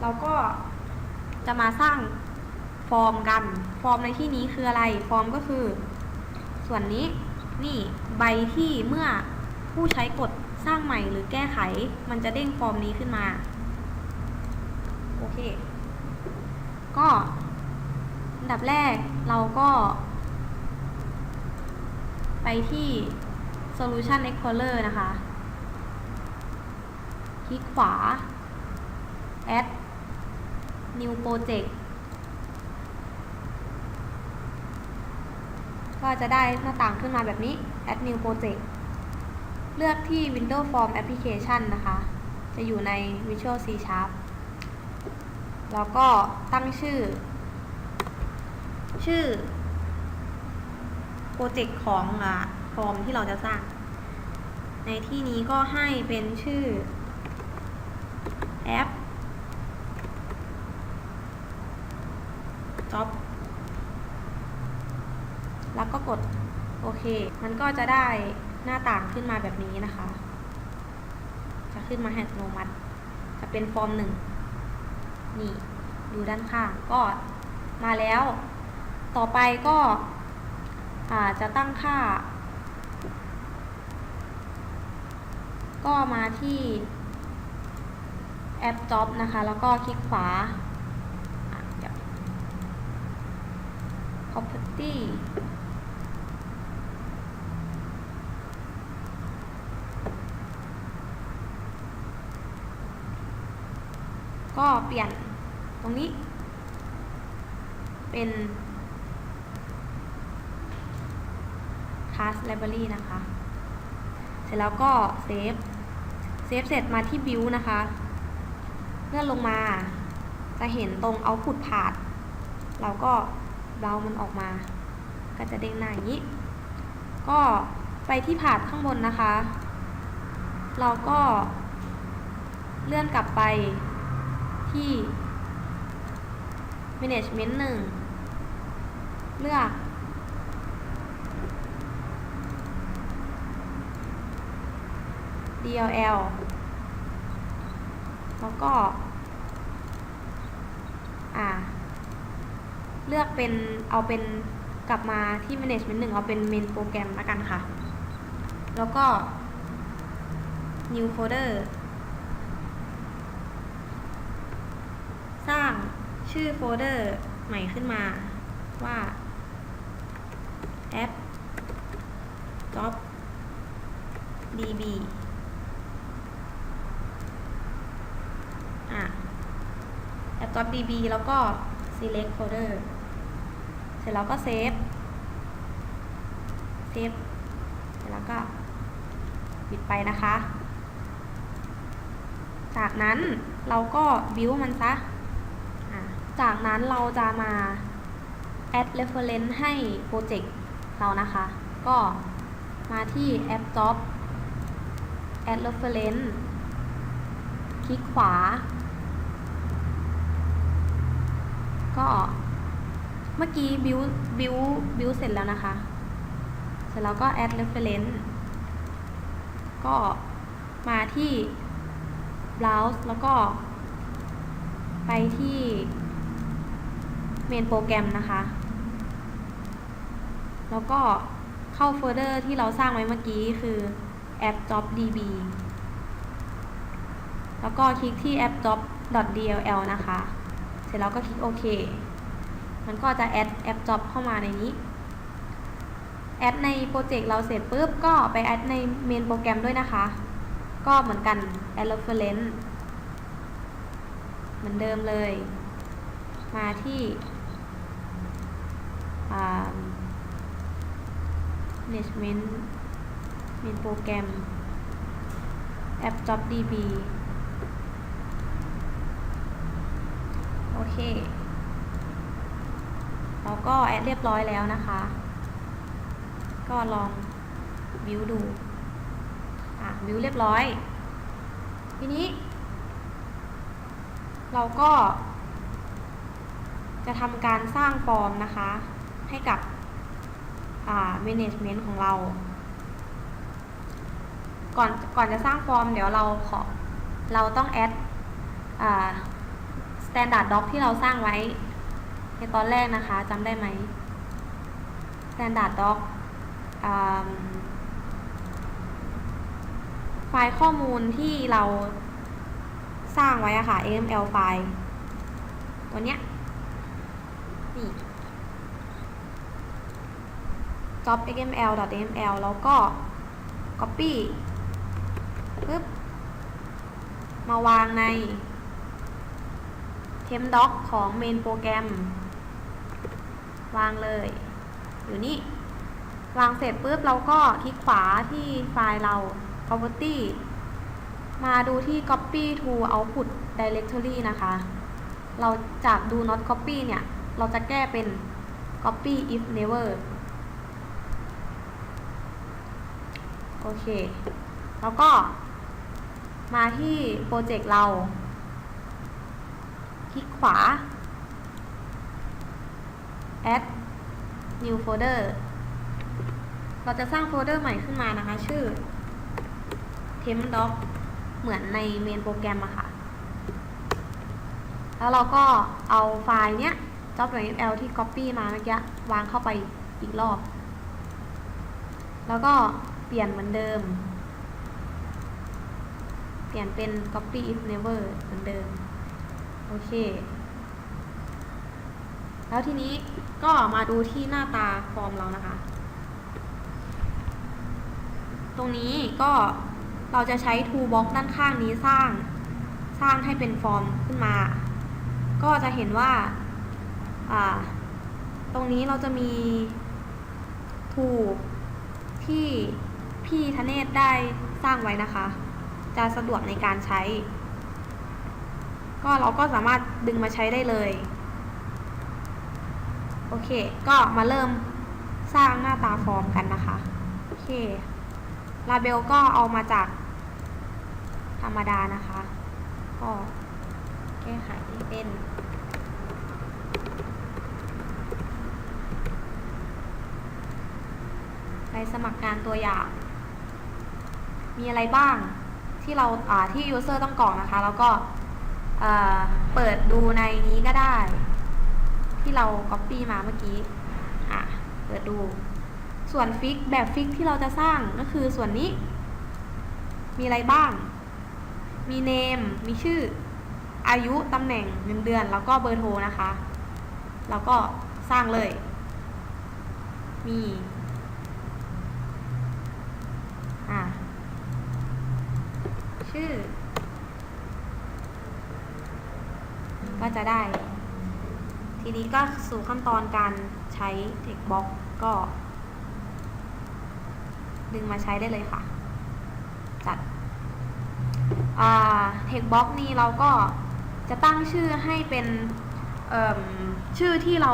เราก็จะมาสร้างฟอร์มกัน ฟอร์มในที่นี้คืออะไร ฟอร์มก็คือ ส่วนนี้นี่ใบที่เมื่อผู้ใช้กดสร้างใหม่หรือแก้ไข มันจะเด้งฟอร์มนี้ขึ้นมา โอเค ก็อันดับแรกเราก็ ไปที่ Solution Explorer นะคะ คลิกขวา Add New Project ก็จะได้หน้าต่างขึ้นมาแบบนี้ Add New Project เลือกที่ Windows Form Application นะคะ จะอยู่ใน Visual C Sharp แล้วก็ตั้งชื่อ ชื่อโปรเจกต์ของอะฟอร์มที่เราจะสร้าง ในที่นี้ก็ให้เป็นชื่อแอป job แล้วก็กดโอเค มันก็จะได้หน้าต่างขึ้นมาแบบนี้นะคะ จะขึ้นมาให้อัตโนมัติ จะเป็นฟอร์มหนึ่งนี่ดูด้านข้างก็มาแล้ว ต่อไปก็จะตั้งค่า ก็มาที่แอป Job นะคะ แล้วก็คลิกขวาอะเดี๋ยว Property ก็เปลี่ยนตรงนี้ เป็น class library นะคะ เสร็จแล้วก็เซฟ เซฟเสร็จมาที่ build นะคะ เลื่อนลงมา จะเห็นตรง output path เราก็ เบรามันออกมา ก็จะเด้งหน้าอย่างนี้ ก็ไปที่ผาดข้างบนนะคะ เราก็เลื่อนกลับไปที่ management 1เลือก DLL แล้วก็ อ่า เลือกเป็นเอาเป็นกลับมาที่ management 1 เอาเป็น main โปรแกรมแล้วกันค่ะ แล้วก็ new folder สร้างชื่อโฟลเดอร์ใหม่ขึ้นมาว่า app job db อะ app job db แล้วก็ select folder สร็จแล้วก็เซฟ เซฟ เสร็จแล้วก็ปิดไปนะคะ จากนั้นเราก็ build มันซะอะจากนั้นเราจะมา add reference ให้โปรเจกต์เรานะคะ ก็มาที่ app job add reference คลิกขวา ก็ เมื่อกี้ build build build เสร็จแล้วนะคะ เสร็จแล้วก็ add reference ก็มาที่ browse แล้วก็ ไปที่เมนโปรแกรมนะคะ แล้วก็เข้าโฟลเดอร์ที่เราสร้างไว้เมื่อกี้คือ app job db แล้วก็คลิกที่ app job dll นะคะ เสร็จแล้วก็คลิกโอเค มันก็จะ add app job เข้ามาในนี้ แอดในโปรเจกต์เราเสร็จปุ๊บก็ไปแอดในเมนโปรแกรมด้วยนะคะ ก็เหมือนกัน add reference เหมือนเดิมเลย มาที่ management เมนโปรแกรม app job db โอเค ก็แอดเรียบร้อยแล้วนะคะ ก็ลองวิวดูอะวิวเรียบร้อย ทีนี้ เราก็ จะทำการสร้างฟอร์มนะคะ ให้กับอ่า management ของเรา ก่อนก่อนจะสร้างฟอร์ม เดี๋ยวเราขอเราต้องแอดอ่า standard doc ที่เราสร้างไว้ ในตอนแรกนะคะจำได้ไหม standard doc ไฟล์ข้อมูลที่เราสร้างไว้อะค่ะ XML ไฟล์ตัวเนี้ยนี่ job xml xml แล้วก็ copy ปึ๊บ มาวางใน temp doc ของ main โปรแกรม วางเลย อยู่นี่ วางเสร็จปุ๊บเราก็คลิกขวาที่ไฟล์เรา property มาดูที่ copy to output directory นะคะ เราจากดู not copy เนี่ย เราจะแก้เป็น copy if never โอเค แล้วก็มาที่โปรเจกต์เรา คลิกขวา add new folder เราจะสร้างโฟลเดอร์ใหม่ขึ้นมานะคะ ชื่อ temp doc เหมือนในเมนโปรแกรมอะค่ะ แล้วเราก็เอาไฟล์เนี้ย job.xml ที่ copy มาเมื่อกี้วางเข้าไปอีกรอบ แล้วก็เปลี่ยนเหมือนเดิม เปลี่ยนเป็น copy if never เหมือนเดิม โอเค แล้วทีนี้ก็มาดูที่หน้าตาฟอร์มเรานะคะ ตรงนี้ก็เราจะใช้ toolbox ด้านข้างนี้สร้างสร้างให้เป็นฟอร์มขึ้นมา ก็จะเห็นว่าตรงนี้เราจะมีถูกที่พี่ธเนศได้สร้างไว้นะคะ จะสะดวกในการใช้ ก็เราก็สามารถดึงมาใช้ได้เลย อเค ก็มาเริ่มสร้างหน้าตาฟอร์มกันนะคะ โอเคลาเบลก็เอามาจากธรรมดานะคะ ก็แก้ไขเป็นใบสมัครงานตัวอย่าง มีอะไรบ้างที่เราอ่าที่ user ต้องกรอกนะคะ แล้วก็เปิดดูในนี้ก็ได้ ที่เรา copy มาเมื่อกี้ อะ เปิดดู ส่วนฟิกแบบฟิกที่เราจะสร้างก็คือส่วนนี้ มีอะไรบ้าง มี name มีชื่อ อายุ ตำแหน่ง เงินเดือน แล้วก็เบอร์โทรนะคะ แล้วก็สร้างเลย มี อะ ชื่อ ก็จะได้ ทีนี้ก็สู่ขั้นตอนการใช้ text box ก็ ดึงมาใช้ได้เลยค่ะ จัดอ่า text box นี้เราก็จะตั้งชื่อให้เป็นชื่อที่เรา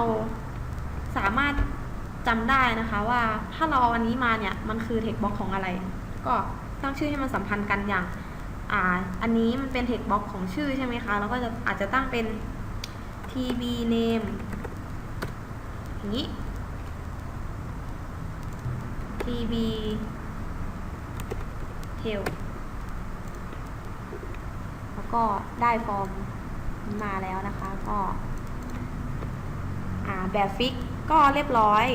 สามารถจำได้นะคะว่าถ้าเราเอาอันนี้มาเนี่ย มันคือ text box ของอะไร ก็ตั้งชื่อให้มันสัมพันธ์กันอย่างอ่าอันนี้มันเป็น text box ของชื่อใช่ไหมคะเราก็จะอาจจะตั้งเป็น tb name อย่างนี้ tb tail แล้วก็ได้ฟอร์มมาแล้วนะคะก็อ่าแบบฟิกก็เรียบร้อย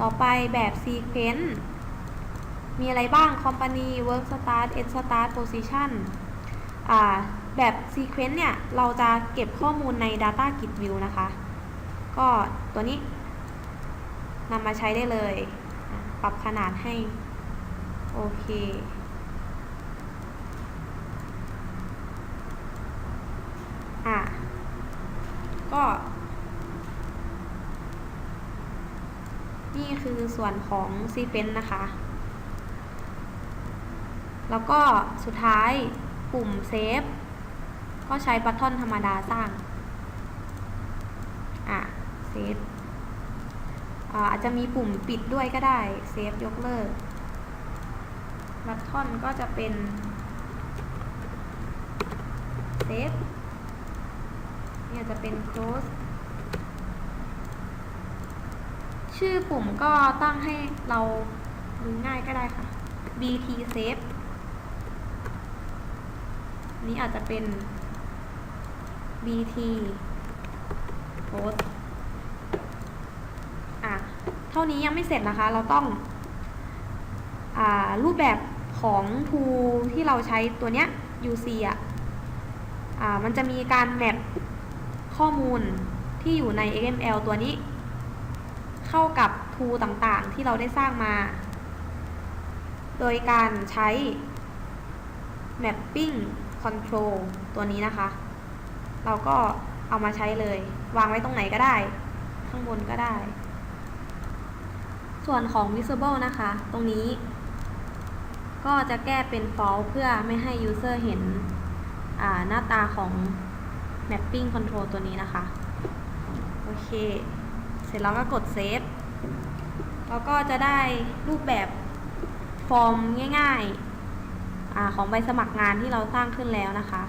ต่อไปแบบ sequence มีอะไรบ้าง company work start end start position อ่า แบบ sequence เนี่ย เราจะเก็บข้อมูลใน data git view นะคะ ก็ตัวนี้นำมาใช้ได้เลย ปรับขนาดให้ โอเค อะ ก็นี่คือส่วนของ sequence นะคะ แล้วก็สุดท้ายปุ่มเซฟ ก็ใช้บัตทอนธรรมดาสร้าง อะเซฟอ่าอาจจะมีปุ่มปิดด้วยก็ได้ เซฟยกเลิก บัตทอนก็จะเป็น เซฟ เนี่ยจะเป็น close ชื่อปุ่มก็ตั้งให้เราดูง่ายก็ได้ค่ะ bt save นี้อาจจะเป็น bt post อะ เท่านี้ยังไม่เสร็จนะคะ เราต้องอ่ารูปแบบของ tool ที่เราใช้ตัวเนี้ย UC อะอ่ามันจะมีการแมปข้อมูลที่อยู่ใน XML ตัวนี้ เข้ากับ tool ต่างๆ ที่เราได้สร้างมา โดยการใช้ mapping control ตัวนี้นะคะ เราก็เอามาใช้เลย วางไว้ตรงไหนก็ได้ ข้างบนก็ได้ ส่วนของ visible นะคะ ตรงนี้ ก็จะแก้เป็น false เพื่อไม่ให้ user เห็นหน้าตาของ mapping control ตัวนี้นะคะ โอเค เสร็จแล้วก็กด save แล้วก็จะได้รูปแบบฟอร์มง่ายๆอของใบสมัครงานที่เราสร้างขึ้นแล้วนะคะ